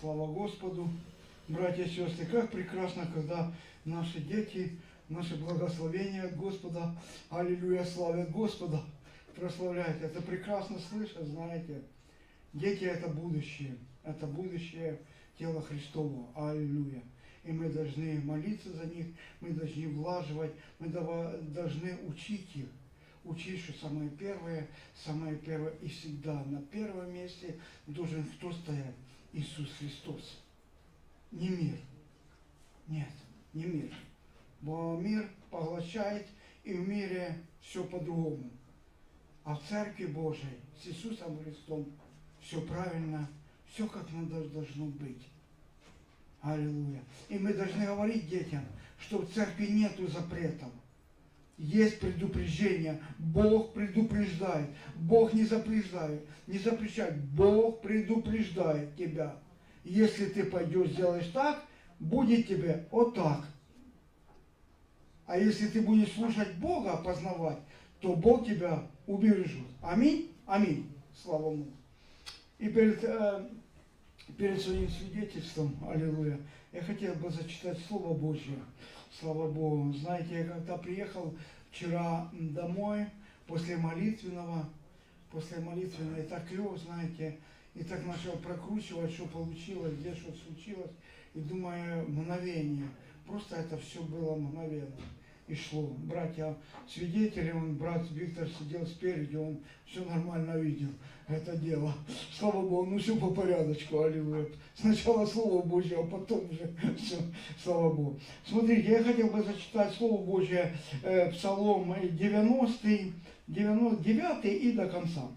Слава Господу. Братья и сестры, как прекрасно, когда наши дети, наше благословение от Господа, аллилуйя, славят Господа, прославляют. Это прекрасно слышать, знаете. Дети – это будущее, это будущее тела Христова, аллилуйя. И мы должны молиться за них, мы должны влаживать, мы должны учить их. Учить, что самое первое, самое первое и всегда на первом месте должен кто стоять? Иисус Христос. Не мир. Нет, не мир. Бо мир поглощает, и в мире все по-другому. А в Церкви Божией с Иисусом Христом все правильно, все как надо должно быть. Аллилуйя. И мы должны говорить детям, что в церкви нету запретов. Есть предупреждение. Бог предупреждает. Бог не запрещает. Не запрещает. Бог предупреждает тебя. Если ты пойдешь, сделаешь так, будет тебе вот так. А если ты будешь слушать Бога, познавать, то Бог тебя убережет. Аминь? Аминь. Слава Богу. И перед, э, перед своим свидетельством, аллилуйя, я хотел бы зачитать Слово Божье. Слава Богу. Знаете, я когда приехал вчера домой после молитвенного, после молитвенного, и так лег, знаете, и так начал прокручивать, что получилось, где что случилось, и думаю, мгновение. Просто это все было мгновенно и шло. Братья свидетели, он, брат Виктор сидел спереди, он все нормально видел это дело. Слава Богу, ну все по порядочку, аллилуйя. Сначала Слово Божье, а потом уже все, слава Богу. Смотрите, я хотел бы зачитать Слово Божье, э, Псалом 90, 99 и до конца.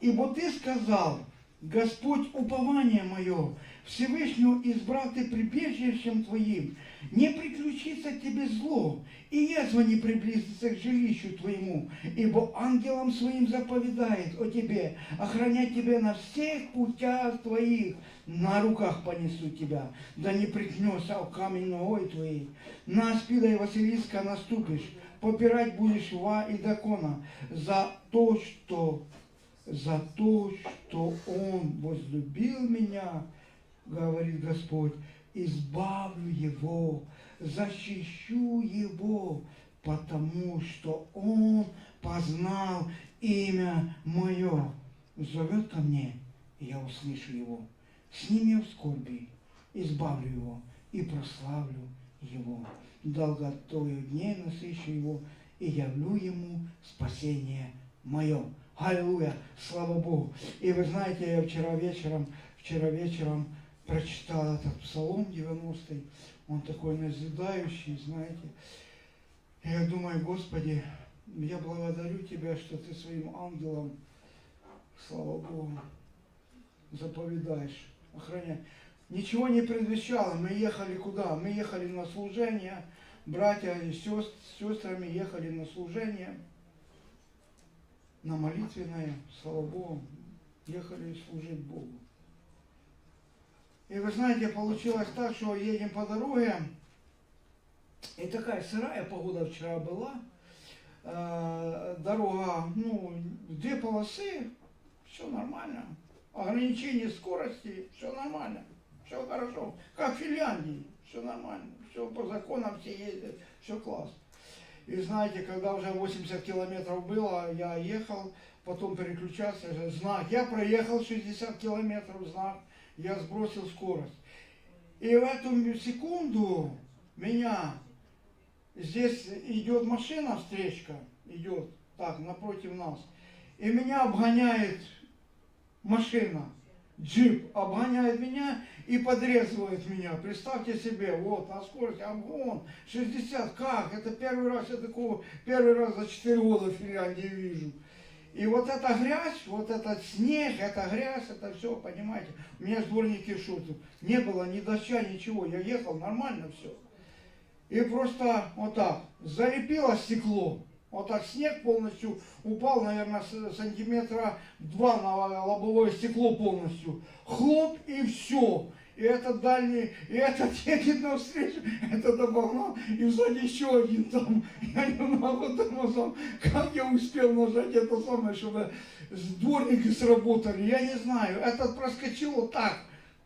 Ибо ты сказал, Господь упование мое, Всевышнего избрал ты прибежищем твоим, не приключится тебе зло, и язва не приблизится к жилищу твоему, ибо ангелам своим заповедает о тебе, охранять тебя на всех путях твоих, на руках понесу тебя, да не прикнешься о камень ногой твоей, на спида и Василиска наступишь, попирать будешь ва и дакона за то, что за то, что Он возлюбил меня, говорит Господь, избавлю его, защищу его, потому что он познал имя мое. Зовет ко мне, я услышу его. С ним я в скорби, избавлю его и прославлю его. Долготою дней насыщу его и явлю ему спасение мое. Аллилуйя, слава Богу. И вы знаете, я вчера вечером, вчера вечером прочитал этот Псалом 90 он такой назидающий, знаете. Я думаю, Господи, я благодарю Тебя, что Ты своим ангелам, слава Богу, заповедаешь, охраняй. Ничего не предвещало, мы ехали куда? Мы ехали на служение, братья и с сестрами ехали на служение, на молитвенное, слава Богу, ехали служить Богу. И вы знаете, получилось так, что едем по дороге, и такая сырая погода вчера была, Э, дорога, ну, две полосы, все нормально, ограничение скорости, все нормально, все хорошо, как в Финляндии, все нормально, все по законам все ездят, все класс. И знаете, когда уже 80 километров было, я ехал, потом переключался, знак, я проехал 60 километров, знак, я сбросил скорость. И в эту секунду меня здесь идет машина, встречка, идет так, напротив нас. И меня обгоняет машина, джип обгоняет меня и подрезывает меня. Представьте себе, вот, на скорости, обгон, 60, как? Это первый раз, я такого, первый раз за 4 года в Финляндии вижу. И вот эта грязь, вот этот снег, эта грязь, это все, понимаете, у меня дворники шутят. Не было ни дождя, ничего, я ехал, нормально все. И просто вот так, залепило стекло, вот так снег полностью упал, наверное, сантиметра два на лобовое стекло полностью. Хлоп и все. И этот дальний, и этот едет навстречу, этот обогнал, и сзади еще один там. Я не могу тормозом. Как я успел нажать это самое, чтобы дворники сработали, я не знаю. Этот проскочил вот так,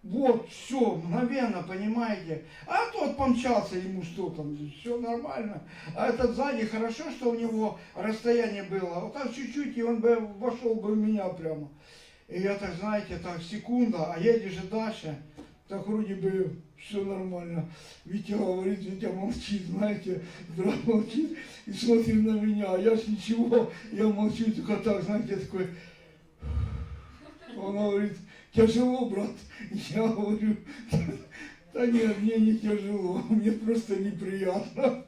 Вот, все, мгновенно, понимаете. А тот помчался, ему что там, все нормально. А этот сзади, хорошо, что у него расстояние было. Вот так чуть-чуть, и он бы вошел бы в меня прямо. И я так, знаете, так, секунда, а едешь же дальше, так вроде бы все нормально. Витя говорит, Витя молчит, знаете, да, молчит и смотрит на меня, а я ж ничего, я молчу только так, знаете, такой. Он говорит, тяжело, брат. Я говорю, да нет, мне не тяжело, мне просто неприятно.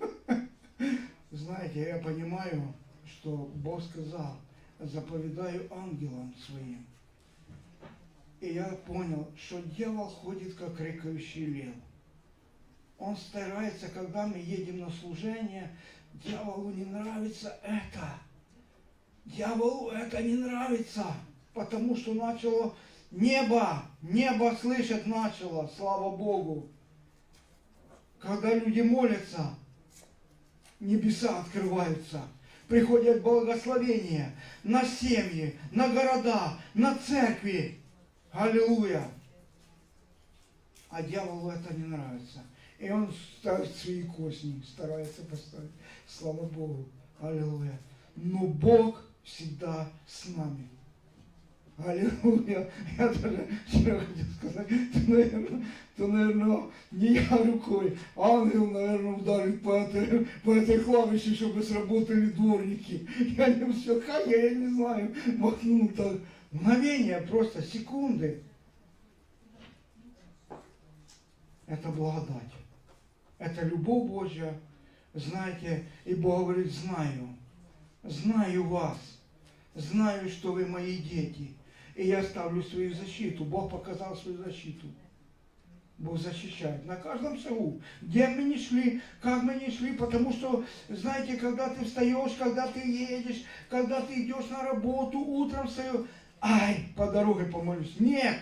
Знаете, я понимаю, что Бог сказал, заповедаю ангелам своим. И я понял, что дьявол ходит, как рыкающий лев. Он старается, когда мы едем на служение, дьяволу не нравится это. Дьяволу это не нравится, потому что начало небо, небо слышать начало, слава Богу. Когда люди молятся, небеса открываются, приходят благословения на семьи, на города, на церкви. Аллилуйя! А дьяволу это не нравится. И он ставит свои косни, старается поставить. Слава Богу. Аллилуйя. Но Бог всегда с нами. Аллилуйя. Я даже вчера хотел сказать, то, наверное, то, наверное, не я рукой, ангел, наверное, ударит по этой, по этой клавише, чтобы сработали дворники. Я не все, как я, я не знаю, махнул так. Мгновение, просто секунды. Это благодать. Это любовь Божья. Знаете, и Бог говорит, знаю, знаю вас, знаю, что вы мои дети. И я ставлю свою защиту. Бог показал свою защиту. Бог защищает на каждом шагу. Где мы не шли, как мы не шли, потому что, знаете, когда ты встаешь, когда ты едешь, когда ты идешь на работу, утром встаешь, ай, по дороге помолюсь. Нет,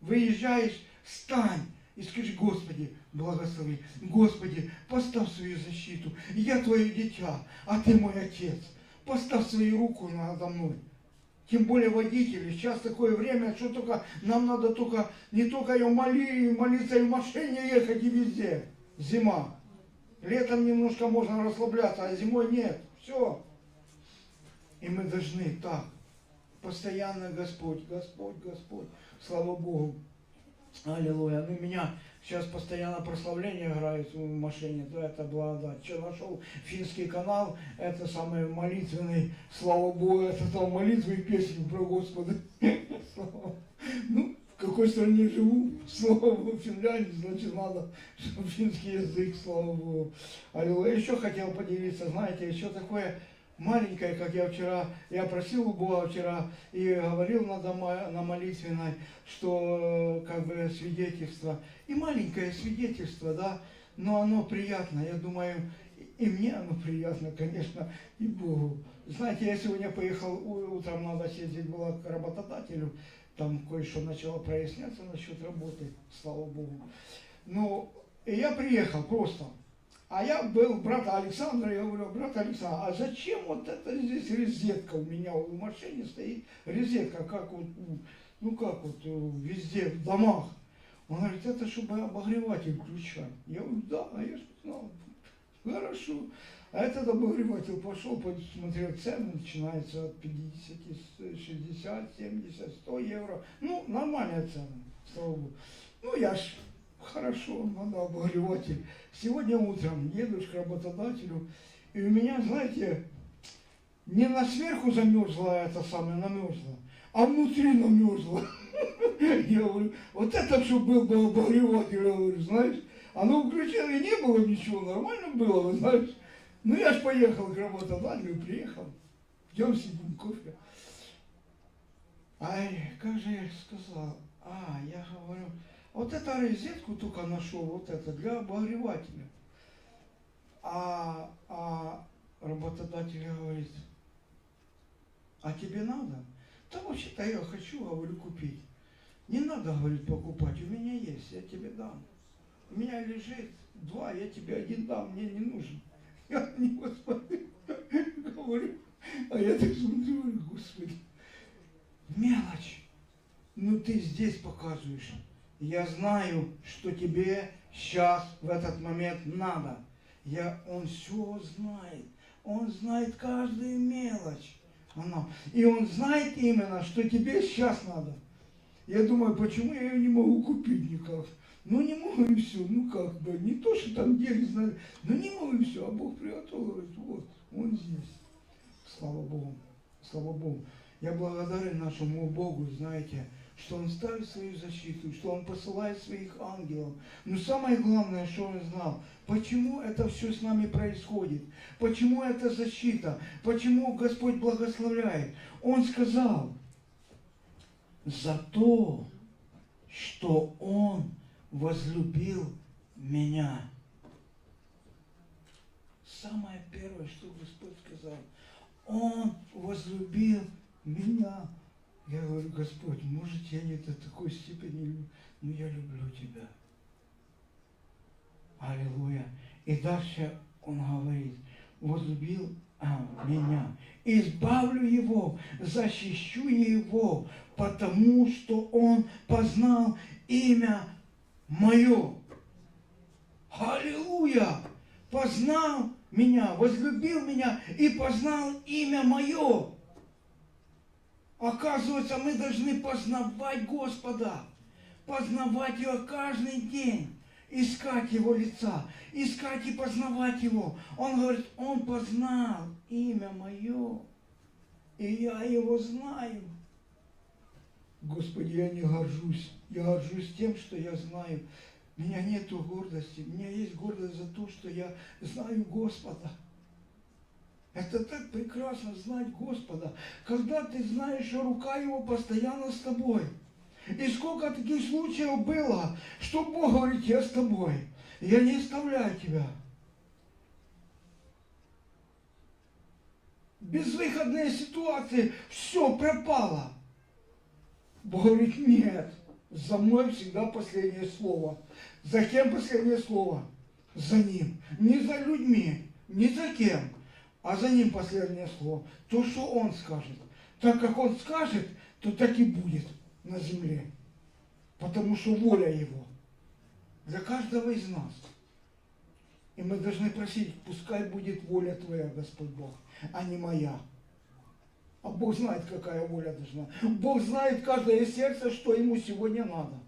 выезжаешь, стань и скажи, Господи, благослови. Господи, поставь свою защиту. Я твое дитя, а ты мой отец. Поставь свою руку надо мной. Тем более водители. Сейчас такое время, что только нам надо только не только ее моли, молиться и в машине ехать и везде. Зима. Летом немножко можно расслабляться, а зимой нет. Все. И мы должны так Постоянно Господь, Господь, Господь. Слава Богу. Аллилуйя. Ну, меня сейчас постоянно прославление играет в машине, да, это благодать. Что нашел финский канал, это самый молитвенный, слава Богу, это там молитвы и песни про Господа. Ну, в какой стране живу, слава Богу, Финляндии, значит, надо, финский язык, слава Богу. Аллилуйя. Еще хотел поделиться, знаете, еще такое, маленькая, как я вчера, я просил у Бога вчера и говорил на, дома, на молитвенной, что э, как бы свидетельство, и маленькое свидетельство, да, но оно приятно, я думаю, и мне оно приятно, конечно, и Богу. Знаете, я сегодня поехал, утром надо съездить было к работодателю, там кое-что начало проясняться насчет работы, слава Богу. Ну, и я приехал просто, а я был брата Александра, я говорю, брат Александр, а зачем вот это здесь розетка у меня в машине стоит, розетка, как вот, ну как вот э, везде, в домах. Он говорит, это чтобы обогреватель включать. Я говорю, да, а я же знал. Хорошо. А этот обогреватель пошел, посмотрел цены, начинается от 50, 60, 70, 100 евро. Ну, нормальная цена, слава богу. Ну, я ж хорошо, надо обогреватель. Сегодня утром еду к работодателю, и у меня, знаете, не на сверху замерзла это самое, намерзла, а внутри намерзла. Я говорю, вот это что был бы обогреватель, я говорю, знаешь, оно включено и не было ничего, нормально было, вы знаешь. Ну я ж поехал к работодателю, приехал, идем сидим, кофе. Ай, как же я сказал, а, я говорю, вот эту розетку только нашел, вот это, для обогревателя. А, а работодатель говорит, а тебе надо? Да вообще-то я хочу, говорю, купить. Не надо, говорит, покупать, у меня есть, я тебе дам. У меня лежит два, я тебе один дам, мне не нужен. Я на него говорю, а я так смотрю, говорю, Господи, мелочь. Ну ты здесь показываешь, я знаю, что тебе сейчас, в этот момент надо. Я, он все знает. Он знает каждую мелочь. Она. И он знает именно, что тебе сейчас надо. Я думаю, почему я ее не могу купить никак? Ну не могу и все, ну как бы, не то, что там деньги знаю, но не могу и все, а Бог приготовил, вот, он здесь. Слава Богу, слава Богу. Я благодарен нашему Богу, знаете, что Он ставит свою защиту, что Он посылает своих ангелов. Но самое главное, что Он знал, почему это все с нами происходит, почему это защита, почему Господь благословляет. Он сказал, за то, что Он возлюбил меня. Самое первое, что Господь сказал, Он возлюбил меня. Я говорю, Господь, может, я не до такой степени люблю, но я люблю Тебя. Аллилуйя. И дальше Он говорит, возлюбил а, меня, избавлю его, защищу его, потому что он познал имя мое. Аллилуйя! Познал меня, возлюбил меня и познал имя мое. Оказывается, мы должны познавать Господа, познавать Его каждый день, искать Его лица, искать и познавать Его. Он говорит, Он познал имя мое, и я Его знаю. Господи, я не горжусь. Я горжусь тем, что я знаю. У меня нету гордости. У меня есть гордость за то, что я знаю Господа. Это так прекрасно знать Господа, когда ты знаешь, что рука Его постоянно с тобой. И сколько таких случаев было, что Бог говорит, я с тобой, я не оставляю тебя. Безвыходные ситуации, все пропало. Бог говорит, нет, за мной всегда последнее слово. За кем последнее слово? За ним. Не за людьми, не за кем, а за ним последнее слово. То, что он скажет. Так как он скажет, то так и будет на земле. Потому что воля его для каждого из нас. И мы должны просить, пускай будет воля Твоя, Господь Бог, а не моя. А Бог знает, какая воля должна. Бог знает каждое сердце, что ему сегодня надо.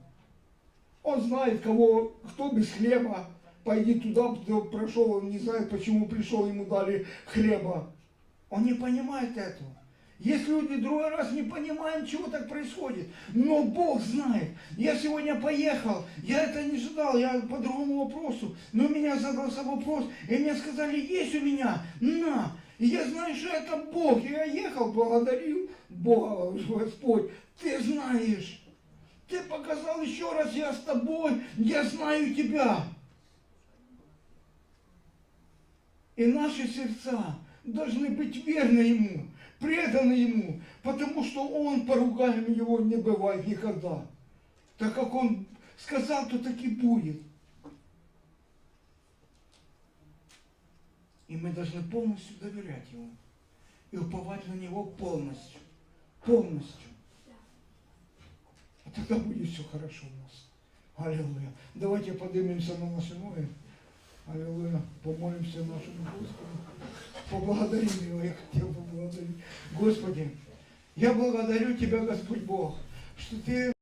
Он знает, кого, кто без хлеба, пойди туда, прошел, он не знает, почему пришел, ему дали хлеба. Он не понимает этого. Есть люди, другой раз не понимаем, чего так происходит. Но Бог знает. Я сегодня поехал, я это не ждал, я по другому вопросу. Но меня задался вопрос, и мне сказали, есть у меня, на. И я знаю, что это Бог. И я ехал, благодарил Бога, Господь. Ты знаешь. Ты показал еще раз, я с тобой, я знаю тебя. И наши сердца должны быть верны Ему, преданы Ему, потому что Он, поругаем Его, не бывает никогда. Так как Он сказал, то так и будет. И мы должны полностью доверять Ему и уповать на Него полностью. Полностью. А тогда будет все хорошо у нас. Аллилуйя. Давайте поднимемся на наши ноги. Аллилуйя. Помолимся нашему Господу. Поблагодарим Его. Я хотел поблагодарить. Господи, я благодарю Тебя, Господь Бог, что Ты